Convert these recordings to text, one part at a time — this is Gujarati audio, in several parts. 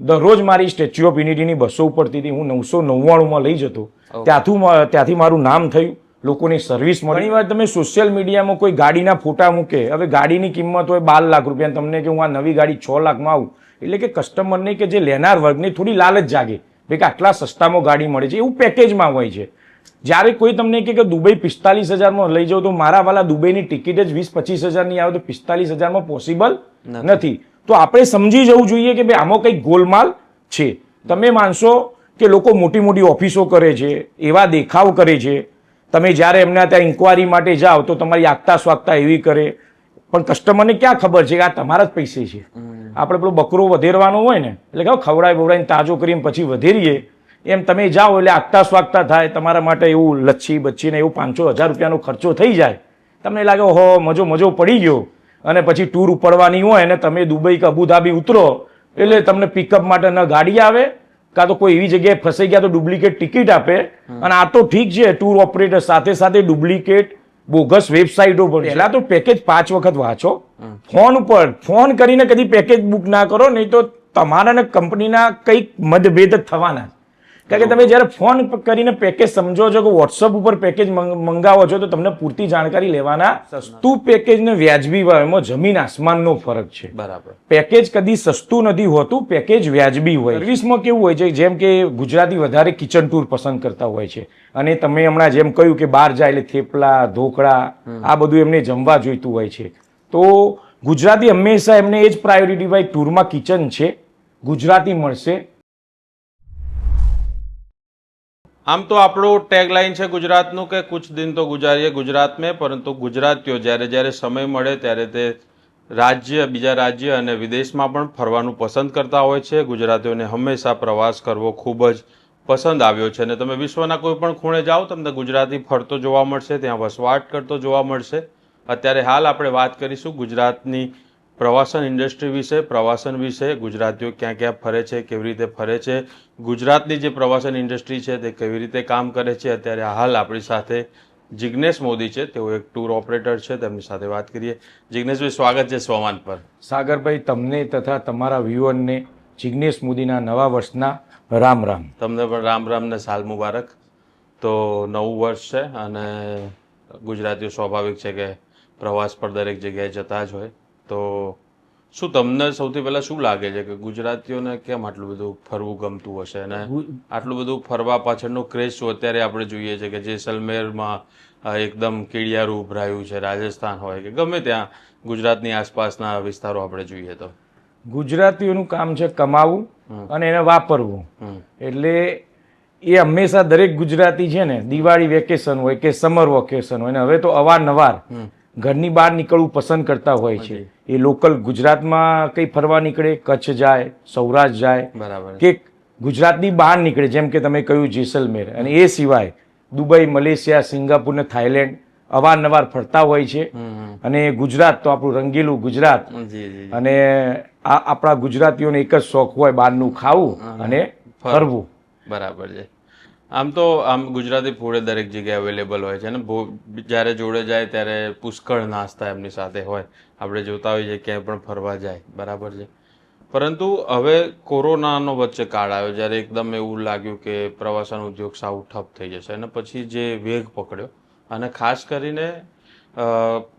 દરરોજ મારી સ્ટેચ્યુ ઓફ યુનિટીની બસો હતી. હું નવસો નવ્વાણુંમાં લઈ જતો. ત્યાંથી ત્યાંથી મારું નામ થયું. લોકોની સર્વિસ મળી. વાર તમે સોશિયલ મીડિયામાં કોઈ ગાડીના ફોટા મૂકે. હવે ગાડીની કિંમત હોય બાર લાખ રૂપિયા તમને કે હું આ નવી ગાડી છ લાખમાં આવું. એટલે કે કસ્ટમરને કે જે લેનાર વર્ગને થોડી લાલચ જાગે. ભાઈ કે આટલા સસ્તામાં ગાડી મળે છે. એવું પેકેજમાં હોય છે. જ્યારે કોઈ તમને કે દુબઈ પિસ્તાલીસ હજારમાં લઈ જાઓ તો મારા વાલા દુબઈની ટિકિટ જ વીસ પચીસ હજારની આવે તો પિસ્તાલીસ હજારમાં પોસિબલ નથી. તો આપણે સમજી જવું જોઈએ કે ભાઈ આમાં કંઈક ગોલમાલ છે. તમે માનશો કે લોકો મોટી મોટી ઓફિસો કરે છે એવા દેખાવ કરે છે. તમે જ્યારે એમના ત્યાં ઇન્કવાયરી માટે જાઓ તો તમારી આગતા સ્વાગતા એવી કરે. પણ કસ્ટમરને ક્યાં ખબર છે કે આ તમારા જ પૈસે છે? આપણે પેલો બકરો વધેરવાનો હોય ને એટલે કહો ખવડાય બવડાવીને તાજો કરીને પછી વધેરીએ. એમ તમે જાઓ એટલે આગતા સ્વાગતા થાય તમારા માટે એવું લચ્છી બચ્છી ને એવું પાંચસો હજાર રૂપિયાનો ખર્ચો થઈ જાય. તમને લાગે હો મજો મજો પડી ગયો. અને પછી ટૂર ઉપડવાની હોય અને તમે દુબઈ કે અબુધાબી ઉતરો એટલે તમને પિકઅપ માટે ન ગાડી આવે કાં તો કોઈ એવી જગ્યાએ ફસાઈ ગયા તો ડુપ્લિકેટ ટિકિટ આપે. અને આ તો ઠીક છે ટૂર ઓપરેટર સાથે સાથે ડુપ્લિકેટ બોગસ વેબસાઇટો પર પહેલા તો પેકેજ પાંચ વખત વાંચો. ફોન ઉપર ફોન કરીને કદી પેકેજ બુક ના કરો નહીં તો તમારા ને કંપનીના કંઈક મતભેદ થવાના કારણ કે તમે જ્યારે ફોન કરીને પેકેજ સમજો છો કે વોટ્સઅપ ઉપર પેકેજ મંગાવો છો તો તમને પૂરતી જાણકારી લેવાના સસ્તું. પેકેજ ને વ્યાજબી એમાં જમીન આસમાનનો ફરક છે. બરાબર. પેકેજ કદી સસ્તું નથી હોતું પેકેજ વ્યાજબી હોય. સર્વિસમાં કેવું હોય છે? જેમ કે ગુજરાતી વધારે કિચન ટૂર પસંદ કરતા હોય છે. અને તમે હમણાં જેમ કહ્યું કે બહાર જાય એટલે થેપલા ઢોકળા આ બધું એમને જમવા જોઈતું હોય છે. તો ગુજરાતી હંમેશા એમને એ જ પ્રાયોરિટી ભાઈ ટૂરમાં કિચન છે. ગુજરાતી મળશે. આમ તો આપણું ટેગલાઇન છે ગુજરાતનું કે કુછ દિન તો ગુજારીએ ગુજરાત પરંતુ ગુજરાતીઓ જ્યારે જ્યારે સમય મળે ત્યારે તે રાજ્ય, બીજા રાજ્ય અને વિદેશમાં પણ ફરવાનું પસંદ કરતા હોય છે. ગુજરાતીઓને હંમેશા પ્રવાસ કરવો ખૂબ જ પસંદ આવ્યો છે. અને તમે વિશ્વના કોઈ પણ ખૂણે જાઓ, તમને ગુજરાતી ફરતો જોવા મળશે, ત્યાં વસવાટ કરતો જોવા મળશે. અત્યારે હાલ આપણે વાત કરીશું ગુજરાતની પ્રવાસન ઇન્ડસ્ટ્રી વિશે પ્રવાસન વિશે ગુજરાતીઓ ક્યાં ક્યાં ફરે છે કેવી રીતે ફરે છે ગુજરાતની જે પ્રવાસન ઇન્ડસ્ટ્રી છે તે કેવી રીતે કામ કરે છે અત્યારે હાલ આપણી સાથે જિજ્ઞેશ મોદી છે તેઓ એક ટૂર ઓપરેટર છે તેમની સાથે વાત કરીએ. જિજ્ઞેશભાઈ સ્વાગત છે સોમાન પર. સાગરભાઈ તમને તથા તમારા વ્યુઅરને જિગ્નેશ મોદીના નવા વર્ષના રામ રામ. તમને પણ રામ રામ ને સાલ મુબારક. તો નવું વર્ષ છે અને ગુજરાતીઓ સ્વાભાવિક છે કે પ્રવાસ પર દરેક જગ્યાએ જતા જ હોય. તો શું તમને સૌથી પહેલા શું લાગે છે કે ગુજરાતીઓને કેમ આટલું બધું ફરવું ગમતું હશે અને આટલું બધું ફરવા પાછળનો ક્રેઝ શું અત્યારે આપણે જોઈએ છે કે જેસલમેરમાં એકદમ કીડિયારું ઉભરાયું છે રાજસ્થાન હોય કે ગમે ત્યાં ગુજરાતની આસપાસના વિસ્તારો આપણે જોઈએ તો. ગુજરાતીઓનું કામ છે કમાવું અને એને વાપરવું. એટલે એ હંમેશા દરેક ગુજરાતી છે ને દિવાળી વેકેશન હોય કે સમર વેકેશન હોય ને હવે તો અવારનવાર ઘરની બહાર નીકળવું પસંદ કરતા હોય છે. એ લોકલ ગુજરાતમાં કઈ ફરવા નીકળે કચ્છ જાય સૌરાષ્ટ્ર જાય બરાબર. કે ગુજરાતની બહાર નીકળે જેમ કે તમે કહ્યું જેસલમેર. અને એ સિવાય દુબઈ મલેશિયા સિંગાપુર ને થાઈલેન્ડ અવારનવાર ફરતા હોય છે. અને ગુજરાત તો આપણું રંગીલું ગુજરાત. અને આ આપણા ગુજરાતીઓને એક જ શોખ હોય બહારનું ખાવું અને ફરવું. બરાબર છે. આમ તો આમ ગુજરાતી ફૂડ દરેક જગ્યાએ અવેલેબલ હોય છે ને જ્યારે જોડે જાય ત્યારે પુષ્કળ નાસ્તા એમની સાથે હોય. આપણે જોતા હોઈએ ક્યાંય પણ ફરવા જાય. બરાબર છે. પરંતુ હવે કોરોનાનો વચ્ચે કાળ આવ્યો. જ્યારે એકદમ એવું લાગ્યું કે પ્રવાસન ઉદ્યોગ સાવ ઠપ થઈ જશે અને પછી જે વેગ પકડ્યો અને ખાસ કરીને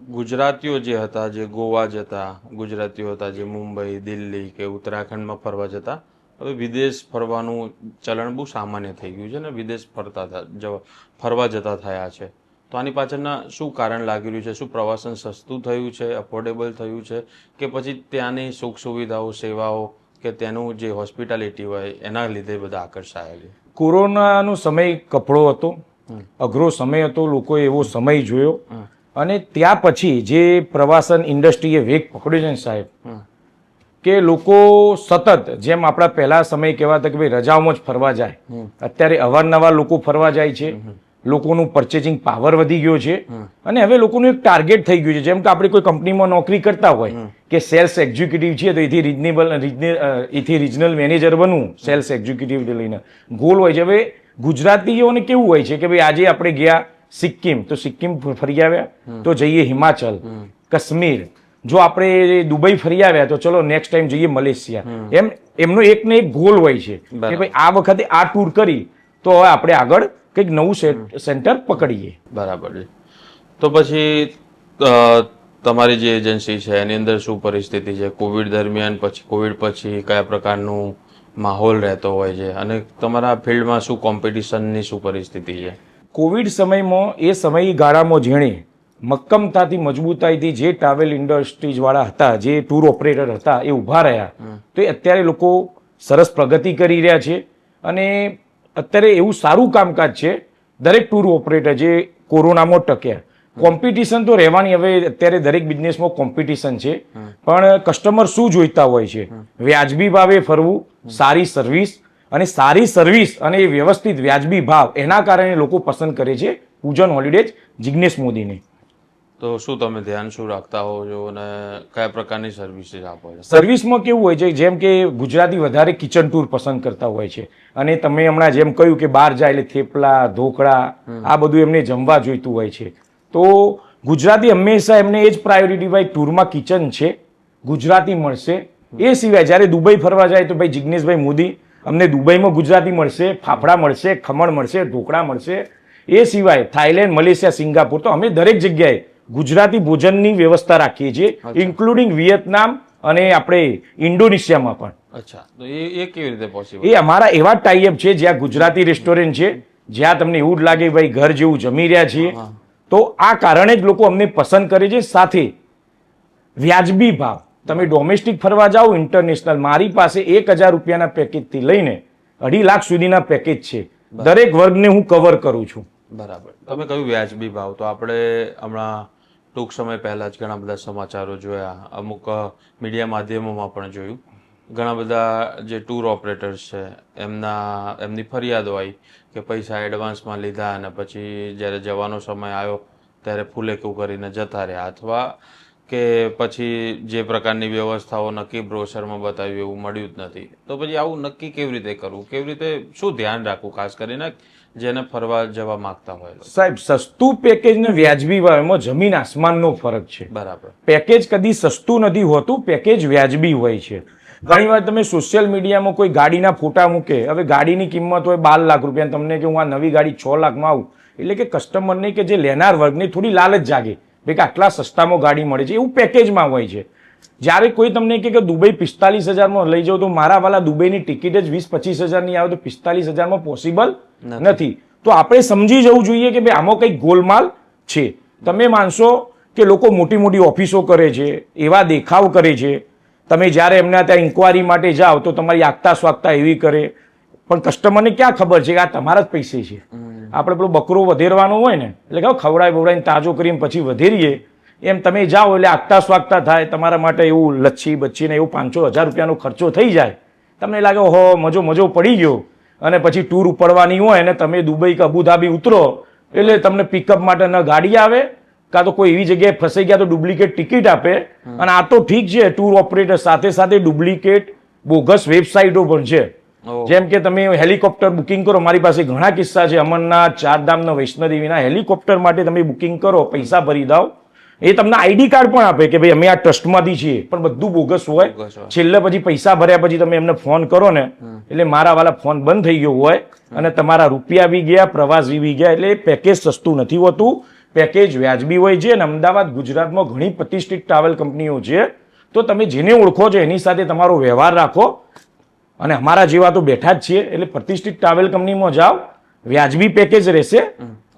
ગુજરાતીઓ જે હતા, જે ગોવા જતા, ગુજરાતીઓ હતા, જે મુંબઈ, દિલ્હી કે ઉત્તરાખંડમાં ફરવા જતા હવે વિદેશ ફરવાનું ચલણ બહુ સામાન્ય થઈ ગયું છે ને વિદેશ ફરતા જવા ફરવા જતા થયા છે. તો આની પાછળના શું કારણ લાગી રહ્યું છે? શું પ્રવાસન સસ્તું થયું છે? અફોર્ડેબલ થયું છે? કે પછી ત્યાંની સુખ સુવિધાઓ સેવાઓ કે તેનું જે હોસ્પિટાલિટી હોય એના લીધે બધા આકર્ષાયેલી કોરોનાનો સમય કપડો હતો. અઘરો સમય હતો. લોકોએ એવો સમય જોયો. અને ત્યાં પછી જે પ્રવાસન ઇન્ડસ્ટ્રીએ વેગ પકડ્યો છે ને સાહેબ. કે લોકો સતત જેમ આપણા પહેલા સમય કહેવાતા કે ભાઈ રજાઓમાં જ ફરવા જાય. અત્યારે અવારનવાર લોકો ફરવા જાય છે. લોકોનું પરચેસિંગ પાવર વધી ગયો છે. અને હવે લોકોનું એક ટાર્ગેટ થઈ ગયું છે. જેમ કે આપણે કોઈ કંપનીમાં નોકરી કરતા હોય કે સેલ્સ એક્ઝિક્યુટિવ છે તો એથી રિઝનેબલ એથી રિજનલ મેનેજર બનવું સેલ્સ એક્ઝિક્યુટિવ લઈને. ગોલ હોય છે. હવે ગુજરાતીઓને કેવું હોય છે કે ભાઈ આજે આપણે ગયા સિક્કિમ તો સિક્કિમ ફરી આવ્યા તો જઈએ હિમાચલ કાશ્મીર જો આપણે દુબઈ ફરી આવ્યા તો ચલો નેક્સ્ટ ટાઈમ જઈએ મલેશિયા. એમ એમનો એક ને એક ગોલ હોય છે કે ભાઈ આ વખતે આ ટૂર કરી તો હવે આપણે આગળ કંઈક નવું સેન્ટર પકડીએ. બરાબર છે. તો પછી તમારી જે એજન્સી છે એની અંદર શું પરિસ્થિતિ છે? કોવિડ દરમિયાન પછી કોવિડ પછી કયા પ્રકારનું માહોલ રહેતો હોય છે? અને તમારા ફિલ્ડમાં શું કોમ્પિટિશનની શું પરિસ્થિતિ છે? કોવિડ સમયમાં એ સમયગાળામાં જેણે મક્કમતાથી મજબૂતાઈથી જે ટ્રાવેલ ઇન્ડસ્ટ્રીઝવાળા હતા જે ટૂર ઓપરેટર હતા એ ઊભા રહ્યા. તો એ અત્યારે લોકો સરસ પ્રગતિ કરી રહ્યા છે અને અત્યારે એવું સારું કામકાજ છે દરેક ટૂર ઓપરેટર જે કોરોનામાં ટક્યા. કોમ્પિટિશન તો રહેવાની હવે અત્યારે દરેક બિઝનેસમાં કોમ્પિટિશન છે. પણ કસ્ટમર શું જોઈતા હોય છે? વ્યાજબી ભાવે ફરવું સારી સર્વિસ અને સારી સર્વિસ અને એ વ્યવસ્થિત વ્યાજબી ભાવ એના કારણે લોકો પસંદ કરે છે. પૂજન હોલિડેજ જિગ્નેશ મોદીને. તો શું તમે ધ્યાન શું રાખતા હો છો અને કયા પ્રકારની સર્વિસીસ આપો છો? સર્વિસમાં કેવું હોય છે જેમ કે ગુજરાતી વધારે કિચન ટૂર પસંદ કરતા હોય છે. અને તમે હમણાં જેમ કહ્યું કે બહાર જાય એટલે થેપલા ઢોકળા આ બધું એમને જમવા જોઈતું હોય છે. તો ગુજરાતી હંમેશા એમને એ જ પ્રાયોરિટી ભાઈ ટૂરમાં કિચન છે ગુજરાતી મળશે. એ સિવાય જ્યારે દુબઈ ફરવા જાય તો ભાઈ જિગ્નેશભાઈ મોદી અમને દુબઈમાં ગુજરાતી મળશે ફાફડા મળશે ખમણ મળશે ઢોકળા મળશે. એ સિવાય થાઈલેન્ડ મલેશિયા સિંગાપુર તો અમે દરેક જગ્યાએ ગુજરાતી ભોજનની વ્યવસ્થા રાખીએ છીએ ઇન્ક્લુડિંગ વિયેતનામ અને આપણે ઇન્ડોનેશિયામાં પણ. અચ્છા. તો એ એ કેવી રીતે પોસિબલ એ અમારા એવા ટાઈઅપ છે જ્યાં ગુજરાતી રેસ્ટોરન્ટ છે જ્યાં તમને એવું જ લાગે ભાઈ ઘર જેવું જમી રહ્યા છીએ. તો આ કારણે જ લોકો અમને પસંદ કરે છે. સાથે વ્યાજબી ભાવ. તમે ડોમેસ્ટિક ફરવા જાઓ ઇન્ટરનેશનલ મારી પાસે એક હજાર રૂપિયાના પેકેજથી લઈને અઢી લાખ સુધીના પેકેજ છે. દરેક વર્ગને હું કવર કરું છું. બરાબર. તમે કહ્યું વ્યાજબી ભાવ. તો આપણે હમણાં ટૂંક સમય પહેલાં જ ઘણા બધા સમાચારો જોયા. અમુક મીડિયા માધ્યમોમાં પણ જોયું. ઘણા બધા જે ટૂર ઓપરેટર્સ છે, એમના, એમની ફરિયાદો આવી કે પૈસા એડવાન્સમાં લીધા અને પછી જ્યારે જવાનો સમય આવ્યો ત્યારે ફૂલેકું કરીને જતા રહ્યા. અથવા કે પછી જે પ્રકારની વ્યવસ્થાઓ નક્કી બ્રોશરમાં બતાવ્યું એવું મળ્યું જ નથી. તો પછી આવું નક્કી કેવી રીતે કરવું? કેવી રીતે શું ધ્યાન રાખવું? ખાસ કરીને જેને ફરવા જવા માંગતા હોય સાહેબ સસ્તું પેકેજ ને વ્યાજબી ભાવમાં જમીન આસમાનનો ફરક છે. બરાબર. પેકેજ કદી સસ્તું નથી હોતું પેકેજ વ્યાજબી હોય છે. ઘણી વાર તમે સોશિયલ મીડિયામાં કોઈ ગાડીના ફોટા મૂકે હવે ગાડીની કિંમત હોય બાર લાખ રૂપિયા તમને કે હું આ નવી ગાડી છ લાખમાં આવું. એટલે કે કસ્ટમરને કે જે લેનાર વર્ગને થોડી લાલચ જાગે ભાઈ કે આટલા સસ્તામાં ગાડી મળે છે એવું પેકેજમાં હોય છે. જ્યારે કોઈ તમને કહે કે દુબઈ પિસ્તાલીસ હજારમાં લઈ જાઓ તો મારા વાલા દુબઈની ટિકિટ જ વીસ પચીસ હજારની આવે તો પિસ્તાલીસ હજારમાં પોસિબલ નથી. તો આપણે સમજી જવું જોઈએ કે ભાઈ આમાં કંઈક ગોલમાલ છે. તમે માનશો કે લોકો મોટી મોટી ઓફિસો કરે છે એવા દેખાવ કરે છે. તમે જ્યારે એમના ત્યાં ઇન્કવાયરી માટે જાઓ તો તમારી આગતા સ્વાગતા એવી કરે. પણ કસ્ટમરને ક્યાં ખબર છે કે આ તમારા જ પૈસે છે? આપણે પેલો બકરો વધેરવાનો હોય ને એટલે કહો ખવડાવી બવડાવીને તાજો કરીને પછી વધેરીએ. એમ તમે જાઓ એટલે આગતા સ્વાગતા થાય તમારા માટે એવું લચ્છી બચ્છી ને એવું પાંચસો હજાર રૂપિયાનો ખર્ચો થઈ જાય. તમને લાગે ઓહો મજો મજો પડી ગયો. અને પછી ટૂર ઉપડવાની હોય અને તમે દુબઈ કે અબુધાબી ઉતરો એટલે તમને પિકઅપ માટે ન ગાડી આવે કાં તો કોઈ એવી જગ્યાએ ફસાઈ ગયા તો ડુપ્લિકેટ ટિકિટ આપે. અને આ તો ઠીક છે ટૂર ઓપરેટર સાથે સાથે ડુપ્લિકેટ બોગસ વેબસાઇટો પણ છે. જેમ કે તમે હેલિકોપ્ટર બુકિંગ કરો મારી પાસે ઘણા કિસ્સા છે. અમરનાથ ચારધામના વૈષ્ણોદેવીના હેલિકોપ્ટર માટે તમે બુકિંગ કરો પૈસા ભરી દાઓ એ તમને આઈડી કાર્ડ પણ આપે કે ભાઈ અમે આ ટ્રસ્ટમાંથી છીએ. પણ બધું બોગસ હોય. છેલ્લે પછી પૈસા ભર્યા પછી તમે એમને ફોન કરો ને એટલે મારા વાલા ફોન બંધ થઈ ગયો હોય અને તમારા રૂપિયા બી ગયા પ્રવાસ બી ગયા એટલે પેકેજ સસ્તું નથી હોતું. પેકેજ વ્યાજબી હોય છે અને અમદાવાદ ગુજરાતમાં ઘણી પ્રતિષ્ઠિત ટ્રાવેલ કંપનીઓ છે. તો તમે જેને ઓળખો છો એની સાથે તમારો વ્યવહાર રાખો. અને અમારા જેવા તો બેઠા જ છીએ એટલે પ્રતિષ્ઠિત ટ્રાવેલ કંપનીમાં જાઓ. વ્યાજબી પેકેજ રહેશે.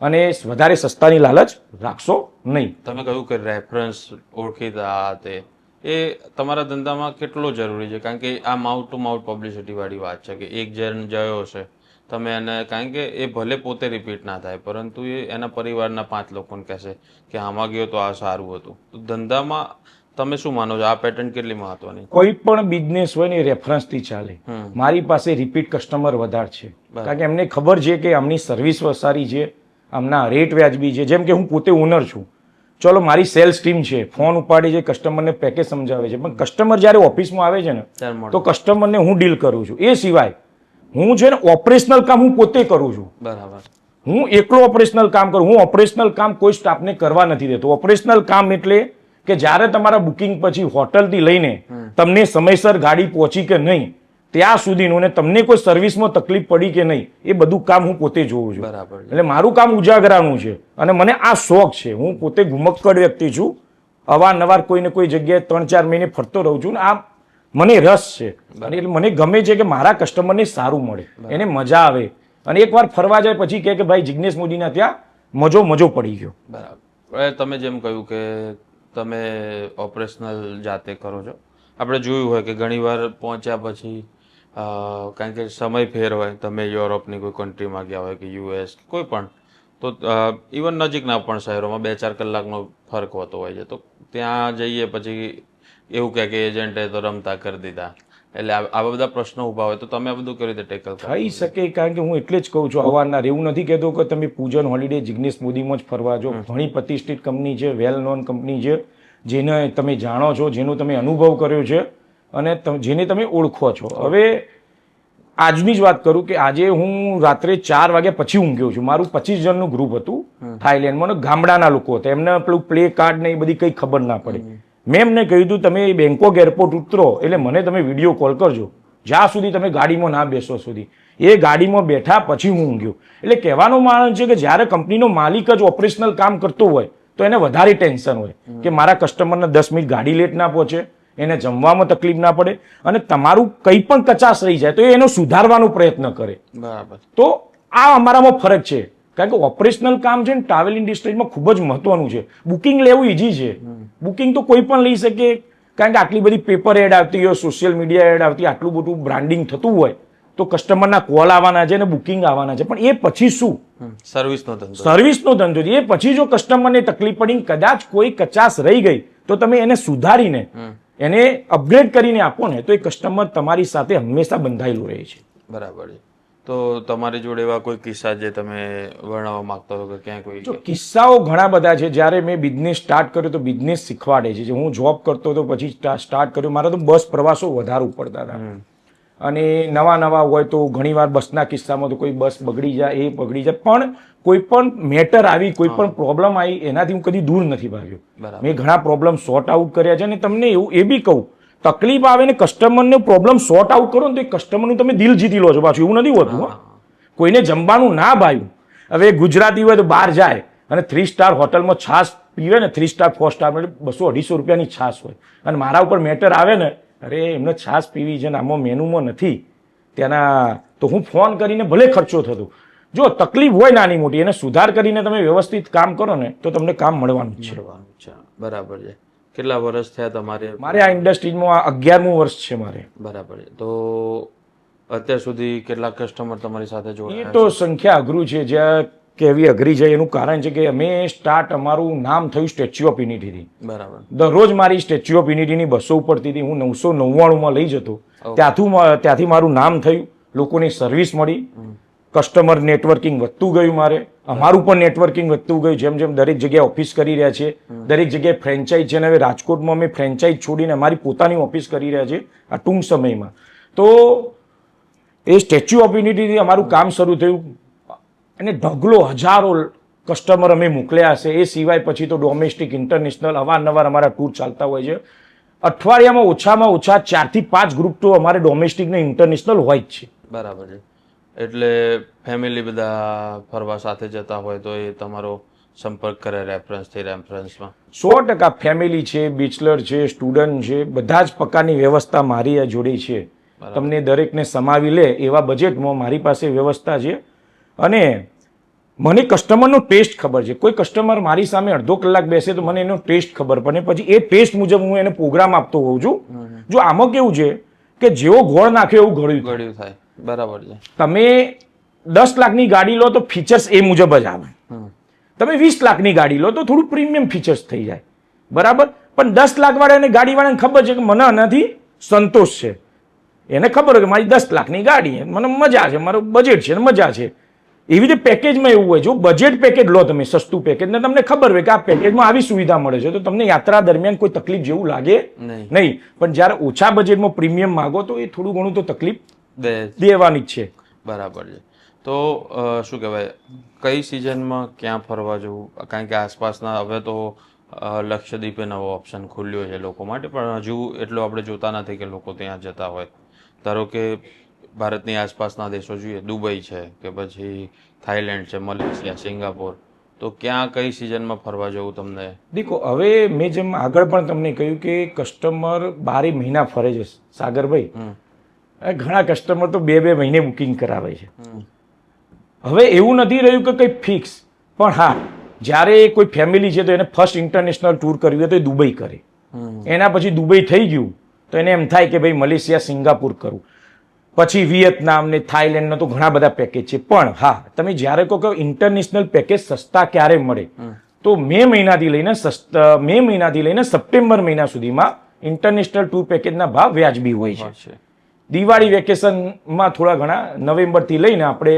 અને વધારે સસ્તાની લાલચ રાખશો નહીં. તમે કહ્યું કે રેફરન્સ ઓળખીતા તે. એ તમારા ધંધામાં કેટલો જરૂરી છે? કારણ કે આ માઉથ ટુ માઉથ પબ્લિસિટી વાળી વાત છે કે એક જણ જયો હશે તમે એને કારણ કે એ ભલે પોતે રિપીટ ના થાય પરંતુ એ એના પરિવારના પાંચ લોકોને કહેશે કે આમાં ગયો તો આ સારું હતું. તો ધંધામાં તમે શું માનો છો? આ પેટર્ન કેટલી મહત્વની કોઈ પણ બિઝનેસ હોય ને રેફરન્સથી ચાલે. મારી પાસે રિપીટ કસ્ટમર વધારે છે. કારણ કે એમને ખબર છે કે આમની સર્વિસ સારી છે આમના રેટ વ્યાજબી છે. જેમ કે હું પોતે ઓનર છું. ચલો મારી સેલ્સ ટીમ છે. ફોન ઉપાડી છે કસ્ટમરને પેકેજ સમજાવે છે. પણ કસ્ટમર જ્યારે ઓફિસમાં આવે છે ને તો કસ્ટમરને હું ડીલ કરું છું. એ સિવાય હું છે ને ઓપરેશનલ કામ હું પોતે કરું છું. બરાબર. હું એકલો ઓપરેશનલ કામ કરું. હું ઓપરેશનલ કામ કોઈ સ્ટાફને કરવા નથી દેતો. ઓપરેશનલ કામ એટલે કે જ્યારે તમારા બુકિંગ પછી હોટલથી લઈને તમને સમયસર ગાડી પહોંચી કે નહીં ત્યાં સુધીનું ને તમને કોઈ સર્વિસમાં તકલીફ પડી કે નહીં એ બધું કામ હું પોતે જોઉં છું. બરાબર એટલે મારું કામ ઉજાગરાનું છે અને મને આ શોખ છે. હું પોતે ઘુમક્કડ વ્યક્તિ છું. અવારનવાર કોઈને કોઈ જગ્યાએ ત્રણ ચાર મહિને ફરતો રહું છું ને આ મને રસ છે. અને એટલે મને ગમે છે કે મારા કસ્ટમરને સારું મળે. એને મજા આવે. અને એકવાર ફરવા જાય પછી કહે કે ભાઈ જિગ્નેશ મોદીના ત્યાં મજો મજો પડી ગયો. બરાબર. તમે જેમ કહ્યું કે તમે ઓપરેશનલ જાતે કરો છો. આપણે જોયું હોય કે ઘણીવાર પહોંચ્યા પછી કારણ કે સમય ફેર હોય તમે યુરોપની કોઈ કન્ટ્રીમાં ગયા હોય કે યુએસ કોઈ પણ તો ઇવન નજીકના પણ શહેરોમાં બે ચાર કલાકનો ફરક હોતો હોય છે. તો ત્યાં જઈએ પછી એવું કહે કે એજન્ટે તો રમતા કરી દીધા. એટલે આ- આવા બધા પ્રશ્નો ઊભા હોય તો તમે આ બધું કેવી રીતે ટેકલ થઈ શકે કારણ કે હું એટલે જ કહું છું અવારનાર એવું નથી કહેતો કે તમે પૂજન હોલિડે જિગ્નેશ મોદીમાં જ ફરવા જો ઘણી પ્રતિષ્ઠિત કંપની છે વેલ નોન કંપની છે જેને તમે જાણો છો જેનો તમે અનુભવ કર્યો છે. અને જેને તમે ઓળખો છો. હવે આજની જ વાત કરું કે આજે હું રાત્રે ચાર વાગ્યા પછી ઊંઘ્યો છું. મારું પચીસ જણનું ગ્રુપ હતું થાઈલેન્ડમાં ગામડાના લોકો હતા. એમને પેલું પ્લે કાર્ડ ને એ બધી કંઈ ખબર ના પડે. મેં એમને કહ્યું હતું તમે બેંકોક એરપોર્ટ ઉતરો એટલે મને તમે વીડિયો કોલ કરજો. જ્યાં સુધી તમે ગાડીમાં ના બેસો સુધી. એ ગાડીમાં બેઠા પછી હું ઊંઘ્યો. એટલે કહેવાનો માણસ છે કે જ્યારે કંપનીનો માલિક જ ઓપરેશનલ કામ કરતો હોય તો એને વધારે ટેન્શન હોય કે મારા કસ્ટમરને દસ મિનિટ ગાડી લેટ ના પહોંચે. એને જમવામાં તકલીફ ના પડે અને તમારું કંઈ પણ કચાશ રહી જાય તો એ એનો સુધારવાનો પ્રયત્ન કરે. બરાબર. તો આ અમારામાં ફરક છે. કારણ કે ઓપરેશનલ કામ છે ને ટ્રાવેલ ઇન્ડસ્ટ્રીમાં ખૂબ જ મહત્વનું છે. બુકિંગ લેવું ઇઝી છે. બુકિંગ તો કોઈ પણ લઈ શકે. કારણ કે આટલી બધી પેપર એડ આવતી હોય સોશિયલ મીડિયા એડ આવતી આટલું બધું બ્રાન્ડિંગ થતું હોય તો કસ્ટમરના કોલ આવવાના છે અને બુકિંગ આવવાના છે. પણ એ પછી શું? સર્વિસનો ધંધો સર્વિસનો ધંધો છે. એ પછી જો કસ્ટમરને તકલીફ પડી કદાચ કોઈ કચાશ રહી ગઈ તો તમે એને સુધારીને એને અપગ્રેડ કરીને આપો ને તો એ કસ્ટમર તમારી સાથે હંમેશા બંધાયેલું રહે છે. બરાબર છે. તો તમારી જોડે એવા કોઈ કિસ્સા જે તમે વર્ણવવા માંગતા હો કે ક્યાં કોઈ જો કિસ્સાઓ ઘણા બધા છે. જ્યારે મેં બિઝનેસ સ્ટાર્ટ કર્યો તો બિઝનેસ શીખવાડે છે. જે હું જોબ કરતો હતો પછી સ્ટાર્ટ કર્યો મારા તો બસ પ્રવાસો વધારે પડતા હતા. અને નવા નવા હોય તો ઘણીવાર બસના કિસ્સામાં તો કોઈ બસ બગડી જાય એ બગડી જાય. પણ કોઈ પણ મેટર આવી કોઈ પણ પ્રોબ્લેમ આવી એનાથી હું કદી દૂર નથી ભાગ્યો. મેં ઘણા પ્રોબ્લેમ સોર્ટ આઉટ કર્યા છે અને તમને એવું એ બી કહું તકલીફ આવે ને કસ્ટમરને પ્રોબ્લેમ સોર્ટ આઉટ કરો ને તો એ કસ્ટમરનું તમે દિલ જીતી લો છો પાછું એવું નથી હોતું કોઈને જમવાનું ના ભાવ્યું હવે ગુજરાતી હોય તો બહાર જાય અને થ્રી સ્ટાર હોટલમાં છાશ પીવે ને થ્રી સ્ટાર ફોર સ્ટાર એટલે બસો અઢીસો રૂપિયાની છાશ હોય. અને મારા ઉપર મેટર આવે ને અરે એમને છાશ પીવી છે ને આમાં મેનુમાં નથી. ત્યાંના તો હું ફોન કરીને ભલે ખર્ચો થતો જો તકલીફ હોય નાની મોટી એને સુધાર કરીને તમે વ્યવસ્થિત કામ કરો ને તો તમને કામ મળવાનું છે. છે. બરાબર છે. કેટલા વર્ષ થયા તમારે? મારે આ ઇન્ડસ્ટ્રીમાં અગિયારમું વર્ષ છે મારે. બરાબર છે. તો અત્યાર સુધી કેટલા કસ્ટમર તમારી સાથે એ જોડાયા તો સંખ્યા અઘરું છે. જ્યાં કેવી અઘરી છે એનું કારણ છે કે અમે સ્ટાર્ટ અમારું નામ થયું સ્ટેચ્યુ ઓફ યુનિટીથી બરાબર. દરરોજ મારી સ્ટેચ્યુ ઓફ યુનિટીની બસો ઉપરથી હતી હું નવસો નવ્વાણુંમાં લઈ જતો. ત્યાંથી ત્યાંથી મારું નામ થયું. લોકોની સર્વિસ મળી. કસ્ટમર નેટવર્કિંગ વધતું ગયું મારે. અમારું પણ નેટવર્કિંગ વધતું ગયું. જેમ જેમ દરેક જગ્યાએ ઓફિસ કરી રહ્યા છે, દરેક જગ્યાએ ફ્રેન્ચાઇઝ અને હવે રાજકોટમાં અમે ફ્રેન્ચાઇઝ છોડીને અમારી પોતાની ઓફિસ કરી રહ્યા છે આ ટૂંક સમયમાં. તો એ સ્ટેચ્યુ ઓફ યુનિટીથી અમારું કામ શરૂ થયું. અને ઢગલો હજારો કસ્ટમર અમે મોકલ્યા હશે. એ સિવાય પછી તો ડોમેસ્ટિક ઇન્ટરનેશનલ અવારનવાર અમારા ટૂર ચાલતા હોય છે. અઠવાડિયામાં ઓછામાં ઓછા ચારથી પાંચ ગ્રુપ તો અમારે ડોમેસ્ટિક ને ઇન્ટરનેશનલ હોય જ છે. બરાબર છે. એટલે ફેમિલી બધા ફરવા સાથે જતા હોય તો એ તમારો સંપર્ક કરે રેફરન્સથી રેફરન્સમાં સો ટકા ફેમિલી છે બેચલર છે સ્ટુડન્ટ છે બધા જ પ્રકારની વ્યવસ્થા મારી આ જોડે છે. તમને દરેકને સમાવી લે એવા બજેટમાં મારી પાસે વ્યવસ્થા છે. અને મને કસ્ટમરનો ટેસ્ટ ખબર છે. કોઈ કસ્ટમર મારી સામે અડધો કલાક બેસે તો મને એનો ટેસ્ટ ખબર પડે. પછી એ ટેસ્ટ મુજબ હું એને પ્રોગ્રામ આપતો હોઉં છું. જો આમાં કેવું છે કે જેવો ગોળ નાખ્યો એવું ગળ્યું. ગળ્યું થાય. બરાબર છે. તમે દસ લાખની ગાડી લો તો ફીચર્સ એ મુજબ જ આવે. તમે વીસ લાખની ગાડી લો તો થોડું પ્રીમિયમ ફીચર્સ થઈ જાય. બરાબર? પણ દસ લાખ વાળાને ગાડીવાળાને ખબર છે કે મને આનાથી સંતોષ છે. એને ખબર હોય કે મારી દસ લાખની ગાડી છે. મને મજા છે. મારું બજેટ છે મજા છે. એવી રીતે પેકેજમાં એવું હોય જો બજેટ પેકેજ લો તમે સસ્તું પેકેજ ને તમને ખબર હોય કે આ પેકેજમાં આવી સુવિધા મળે છે તો તમને યાત્રા દરમિયાન કોઈ તકલીફ જેવું લાગે નહીં. પણ જ્યારે ઓછા બજેટમાં પ્રીમિયમ માગો તો એ થોડું ઘણું તો તકલીફ દેવાની જ છે. બરાબર છે. તો શું કહેવાય કઈ સિઝનમાં ક્યાં ફરવા જવું? કારણ કે આસપાસના હવે તો લક્ષદ્વીપે નવો ઓપ્શન ખુલ્યો છે લોકો માટે પણ હજુ એટલો આપણે જોતા નથી કે લોકો ત્યાં જતા હોય. ધારો કે ભારતની આસપાસના દેશો જોઈએ દુબઈ છે કે પછી થાઈલેન્ડ છે મલેશિયા સિંગાપોર. તો ક્યાં કઈ સિઝનમાં ફરવા જવું તમને? દીકો હવે મેં જેમ આગળ પણ તમને કહ્યું કે કસ્ટમર બારે મહિના ફરે છે સાગરભાઈ. ઘણા કસ્ટમર તો બે બે મહિને બુકિંગ કરાવે છે. હવે એવું નથી રહ્યું કે કંઈ ફિક્સ પણ હા જ્યારે કોઈ ફેમિલી છે તો એને ફર્સ્ટ ઇન્ટરનેશનલ ટૂર કરવી હોય તો એ દુબઈ કરે. એના પછી દુબઈ થઈ ગયું તો એને એમ થાય કે ભાઈ મલેશિયા સિંગાપુર કરું. પછી વિયેતનામ ને થાઈલેન્ડના તો ઘણા બધા પેકેજ છે. પણ હા તમે જ્યારે કહો કે ઇન્ટરનેશનલ પેકેજ સસ્તા ક્યારે મળે તો મે મહિનાથી લઈને સસ્તા મે મહિનાથી લઈને સપ્ટેમ્બર મહિના સુધીમાં ઇન્ટરનેશનલ ટૂર પેકેજના ભાવ વ્યાજબી હોય છે. દિવાળી વેકેશનમાં થોડા ઘણા નવેમ્બરથી લઈને આપણે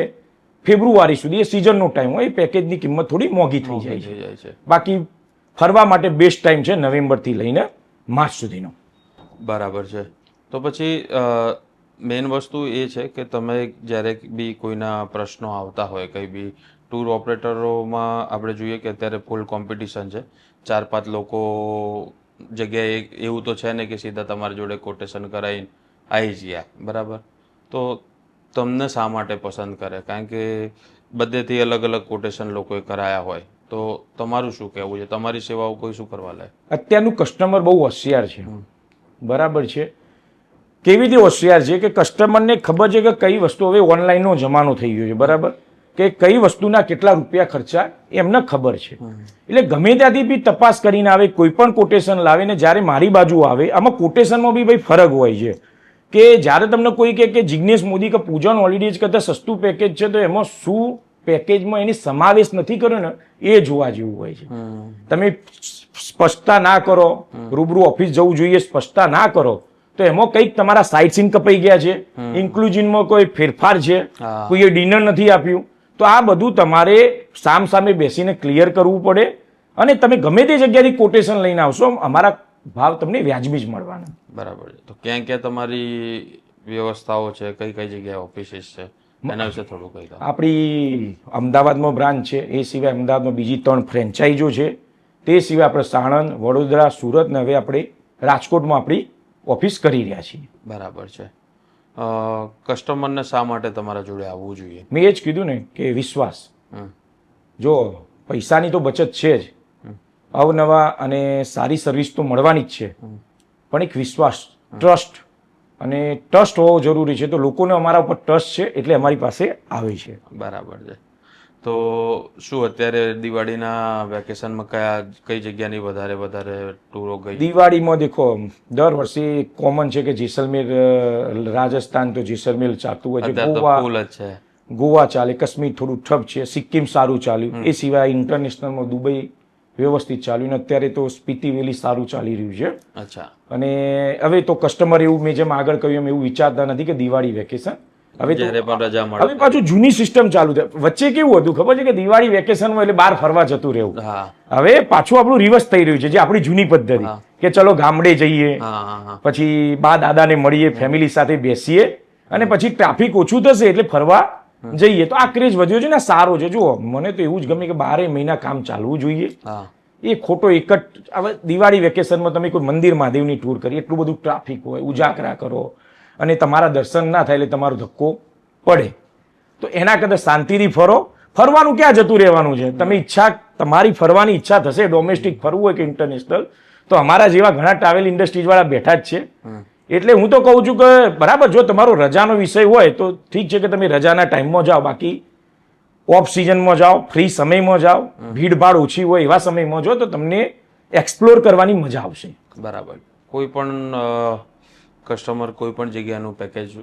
ફેબ્રુઆરી સુધી એ સિઝનનો ટાઈમ હોય એ પેકેજની કિંમત થોડી મોંઘી થઈ જાય છે. બાકી ફરવા માટે બેસ્ટ ટાઈમ છે નવેમ્બરથી લઈને માર્ચ સુધીનો. બરાબર છે. તો પછી મેઇન વસ્તુ એ છે કે તમે જ્યારે બી કોઈના પ્રશ્નો આવતા હોય કંઈ બી ટૂર ઓપરેટરોમાં આપણે જોઈએ કે અત્યારે ફૂલ કોમ્પિટિશન છે. ચાર પાંચ લોકો જગ્યાએ એવું તો છે ને કે સીધા તમારી જોડે કોટેશન કરાવીને આવી ગયા બરાબર? તો તમને શા માટે પસંદ કરે? કારણ કે બધેથી અલગ અલગ કોટેશન લોકોએ કરાયા હોય. તો તમારું શું કહેવું છે? તમારી સેવાઓ કોઈ શું કરવા લે અત્યારનું કસ્ટમર બહુ હોશિયાર છે. બરાબર છે. કેવી રીતે હોશિયાર છે? કે કસ્ટમરને ખબર છે કે કઈ વસ્તુ હવે ઓનલાઈનનો જમાનો થઈ ગયો છે બરાબર? કે કઈ વસ્તુના કેટલા રૂપિયા ખર્ચા એમને ખબર છે. એટલે ગમે ત્યાંથી બી તપાસ કરીને આવે કોઈ પણ કોટેશન લાવે ને જ્યારે મારી બાજુ આવે આમાં કોટેશનમાં બી ભાઈ ફરક હોય છે. કે જ્યારે તમને કોઈ કહે કે જિગ્નેશ મોદી કે પૂજન હોલિડેઝ કરતાં સસ્તું પેકેજ છે તો એમાં શું પેકેજમાં એની સમાવેશ નથી કર્યો ને એ જોવા જેવું હોય છે. તમે સ્પષ્ટતા ના કરો રૂબરૂ ઓફિસ જવું જોઈએ સ્પષ્ટતા ના કરો તો એમાં કંઈક તમારા સાઇટ સીન કપાઈ ગયા છે. ઇન્ક્લુઝનમાં કોઈ ફેરફાર છે. કોઈએ ડિનર નથી આપ્યું તો આ બધું તમારે સામ સામે બેસીને ક્લિયર કરવું પડે. અને તમે ગમે તે જગ્યાથી કોટેશન લઈને આવશો અમારા ભાવ તમને વ્યાજબી જ મળવાના. બરાબર છે. તો ક્યાં ક્યાં તમારી વ્યવસ્થાઓ છે? કઈ કઈ જગ્યાએ ઓફિસીસ છે? એના વિશે થોડું કહી. દો આપણી અમદાવાદમાં બ્રાન્ચ છે. એ સિવાય અમદાવાદમાં બીજી ત્રણ ફ્રેન્ચાઇઝો છે. તે સિવાય આપણે સાણંદ વડોદરા સુરત ને હવે આપણે રાજકોટમાં આપણી ઓફિસ કરી રહ્યા છીએ. બરાબર છે. કસ્ટમરને શા માટે તમારા જોડે આવવું જોઈએ? મેં એ જ કીધું ને કે વિશ્વાસ. જો પૈસાની તો બચત છે જ. અવનવા અને સારી સર્વિસ તો મળવાની જ છે. પણ એક વિશ્વાસ ટ્રસ્ટ અને ટ્રસ્ટ હોવો જરૂરી છે. તો લોકોને અમારા ઉપર ટ્રસ્ટ છે એટલે અમારી પાસે આવે છે. બરાબર છે. તો શું અત્યારે દિવાળીના વેકેશનમાં કયા કઈ જગ્યાની વધારે વધારે ટૂરો ગઈ? દિવાળીમાં દેખો દર વર્ષે કોમન છે કે જેસલમેર રાજસ્થાન તો જેસલમેર ચાલતું હોય છે. ગોવા છે. ગોવા ચાલે કાશ્મીર થોડું ઠપ છે સિક્કિમ સારું ચાલ્યું. એ સિવાય ઇન્ટરનેશનલમાં દુબઈ વ્યવસ્થિત ચાલ્યું ને અત્યારે તો સ્પીતિ વેલી સારું ચાલી રહ્યું છે. અચ્છા. અને હવે તો કસ્ટમર એવું મેં જેમ આગળ કહ્યું એમ એવું વિચારતા નથી કે દિવાળી વેકેશન હવે પાછું જૂની સિસ્ટમ ચાલુ થાય વચ્ચે કેવું હતું ખબર છે કે દિવાળી વેકેશન એટલે બહાર ફરવા જતું રહેવું. હવે પાછું આપણું રિવર્સ થઈ રહ્યું છે જે આપણી જૂની પદ્ધતિ. કે ચલો ગામડે જઈએ પછી બા દાદાને મળીએ ફેમિલી સાથે બેસીએ અને પછી ટ્રાફિક ઓછું થશે એટલે ફરવા જઈએ. તો આ ક્રેઝ વધ્યો છે ને સારો છે. જુઓ મને તો એવું જ ગમે કે બારે મહિના કામ ચાલવું જોઈએ. એ ખોટો એક જ હવે દિવાળી વેકેશનમાં તમે કોઈ મંદિર મહાદેવની ટૂર કરી એટલું બધું ટ્રાફિક હોય ઉજાગરા કરો અને તમારા દર્શન ના થાય એટલે તમારો ધક્કો પડે. તો એના કદાચ શાંતિથી ફરો. ફરવાનું ક્યાં જતું રહેવાનું છે? તમે ઈચ્છા તમારી ફરવાની ઈચ્છા થશે ડોમેસ્ટિક ફરવું હોય કે ઇન્ટરનેશનલ તો અમારા જેવા ઘણા ટ્રાવેલ ઇન્ડસ્ટ્રીઝવાળા બેઠા જ છે. એટલે હું તો કહું છું કે બરાબર જો તમારો રજાનો વિષય હોય તો ઠીક છે કે તમે રજાના ટાઈમમાં જાઓ બાકી ઓફ સિઝનમાં જાઓ ફ્રી સમયમાં જાઓ ભીડભાડ ઓછી હોય એવા સમયમાં જાઓ તો તમને એક્સપ્લોર કરવાની મજા આવશે. બરાબર. કોઈ પણ કસ્ટમર કોઈ પણ જગ્યાનું પેકેજ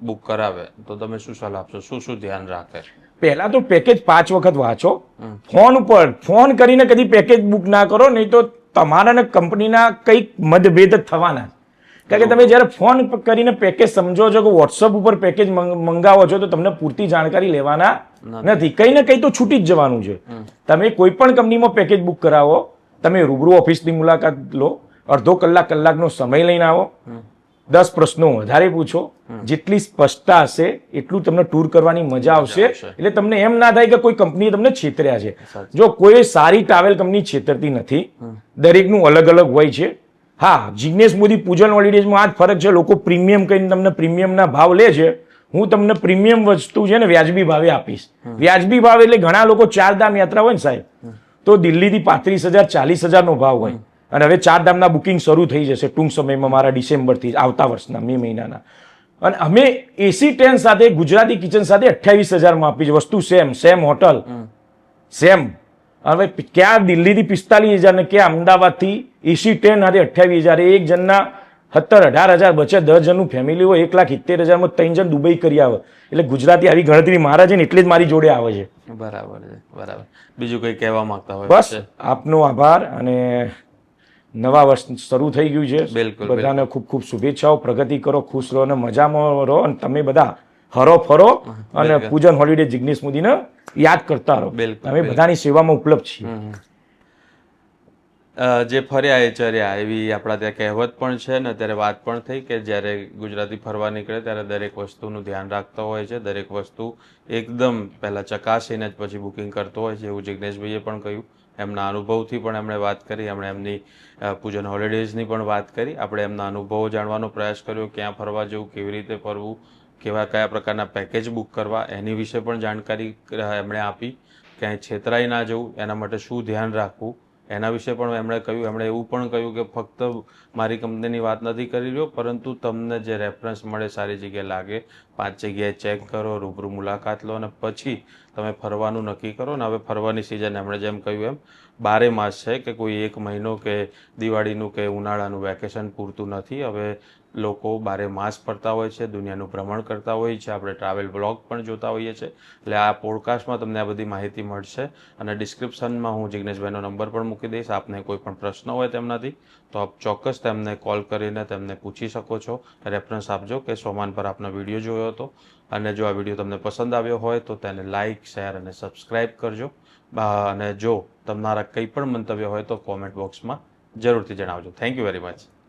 બુક કરાવે તો તમે શું સલાહ આપશો? શું શું ધ્યાન રાખે? પહેલા તો પેકેજ પાંચ વખત વાંચો. ફોન ઉપર ફોન કરીને કદી પેકેજ બુક ના કરો નહીં તો તમારા ને કંપનીના કંઈક મતભેદ થવાના કારણ કે તમે જ્યારે ફોન કરીને પેકેજ સમજો છો કે વોટ્સઅપ ઉપર પેકેજ મંગાવો છો તો તમને પૂરતી જાણકારી લેવાના નથી. કંઈ ને કંઈ તો છૂટી જ જવાનું છે. તમે કોઈ પણ કંપનીમાં પેકેજ બુક કરાવો તમે રૂબરૂ ઓફિસની મુલાકાત લો અડધો કલાક કલાકનો સમય લઈને આવો દસ પ્રશ્નો વધારે પૂછો જેટલી સ્પષ્ટતા હશે એટલું તમને ટૂર કરવાની મજા આવશે. આવશે. એટલે તમને એમ ના થાય કે કોઈ કંપની તમને છેતર્યા છે. જો કોઈ સારી ટ્રાવેલ કંપની છેતરતી નથી દરેકનું અલગ અલગ હોય છે. હા જિગ્નેશ મોદી પૂજન હોલિડેઝમાં આ જ ફરક છે લોકો પ્રીમિયમ કહીને તમને પ્રીમિયમના ભાવ લે છે. હું તમને પ્રીમિયમ વસ્તુ છે ને વ્યાજબી ભાવે આપીશ. વ્યાજબી ભાવ એટલે ઘણા લોકો ચાર ધામ યાત્રા હોય ને સાહેબ તો દિલ્હીથી પાંત્રીસ હજાર ચાલીસ હજારનો ભાવ હોય. અને હવે ચાર ધામના બુકિંગ શરૂ થઈ જશે ટૂંક સમયમાં મારા ડિસેમ્બરથી આવતા વર્ષના મે મહિનાના. અને અમે એસી ટ્રેન સાથે ગુજરાતી કિચન સાથે અઠ્યાવીસ હજારમાં આપી છે વસ્તુ સેમ સેમ હોટલ સેમ. હવે ક્યાં દિલ્હીથી પિસ્તાલીસ હજાર ને ક્યાં અમદાવાદથી એસી ટ્રેન સાથે અઠ્યાવીસ હજાર? એક જણના સત્તર અઢાર હજાર બચે દસ જણનું ફેમિલી હોય એક લાખ સિત્તેર હજારમાં ત્રણ જણ દુબઈ કરી આવે. એટલે ગુજરાતી આવી ગણતરી મારા છે ને એટલે જ મારી જોડે આવે છે. બરાબર છે બરાબર. બીજું કંઈ કહેવા માંગતા હોય બસ આપનો આભાર અને નવા વર્ષ શરૂ થઈ ગયું છે. બિલકુલ, બધાને ખૂબ ખૂબ શુભેચ્છાઓ પ્રગતિ કરો ખુશ રહો અને મજામાં રહો અને તમે બધા હરો ફરો અને પૂજન હોલિડે જિગ્નેશ મોદીને યાદ કરતા રહો. અમે બધાની સેવામાં ઉપલબ્ધ છીએ. જે ફર્યા એ ચર્યા એવી આપણા ત્યાં કહેવત પણ છે ને ત્યારે વાત પણ થઈ કે જ્યારે ગુજરાતી ફરવા નીકળે ત્યારે દરેક વસ્તુનું ધ્યાન રાખતો હોય છે. દરેક વસ્તુ એકદમ પહેલાં ચકાસીને જ પછી બુકિંગ કરતો હોય છે એવું જિજ્ઞેશભાઈએ પણ કહ્યું. એમના અનુભવથી પણ એમણે વાત કરી એમણે એમની પૂજન હોલિડેઝની પણ વાત કરી. આપણે એમના અનુભવો જાણવાનો પ્રયાસ કર્યો ક્યાં ફરવા જવું કેવી રીતે ફરવું કેવા કયા પ્રકારના પેકેજ બુક કરવા એની વિશે પણ જાણકારી એમણે આપી. ક્યાંય છેતરાઈ ના જવું, એના માટે શું ધ્યાન રાખવું, એના વિશે પણ એમણે કહ્યું. એમણે એવું પણ કહ્યું કે ફક્ત મારી કંપનીની વાત નથી કરી રહ્યો, પરંતુ તમને જે રેફરન્સ મળે સારી જગ્યાએ લાગે, પાંચ જગ્યાએ ચેક કરો, રૂબરૂ મુલાકાત લો અને પછી તમે ફરવાનું નક્કી કરો. ને હવે ફરવાની સિઝન એમણે જેમ કહ્યું એમ, બારે માસ છે કે કોઈ એક મહિનો કે દિવાળીનું કે ઉનાળાનું વેકેશન પૂરતું નથી. હવે લોકો બારે માસ ફરતા હોય છે, દુનિયાનું ભ્રમણ કરતા હોય છે. આપણે ટ્રાવેલ બ્લોગ પણ જોતા હોઈએ છીએ. એટલે આ પોડકાસ્ટમાં તમને આ બધી માહિતી મળશે અને ડિસ્ક્રિપ્શનમાં હું જિગ્નેશભાઈનો નંબર પણ મૂકી દઈશ. આપને કોઈ પણ પ્રશ્ન હોય તેમનાથી, તો આપ ચોક્કસ તેમને કોલ કરીને તેમને પૂછી શકો છો. રેફરન્સ આપજો કે સોમાન પર આપનો વીડિયો જોયો હતો. અને જો આ વીડિયો તમને પસંદ આવ્યો હોય, તો તેને લાઇક શેર અને સબસ્ક્રાઈબ કરજો. અને જો તમારા કંઈ પણ મંતવ્ય હોય, તો કોમેન્ટ બોક્સમાં જરૂરથી જણાવજો. Thank you very much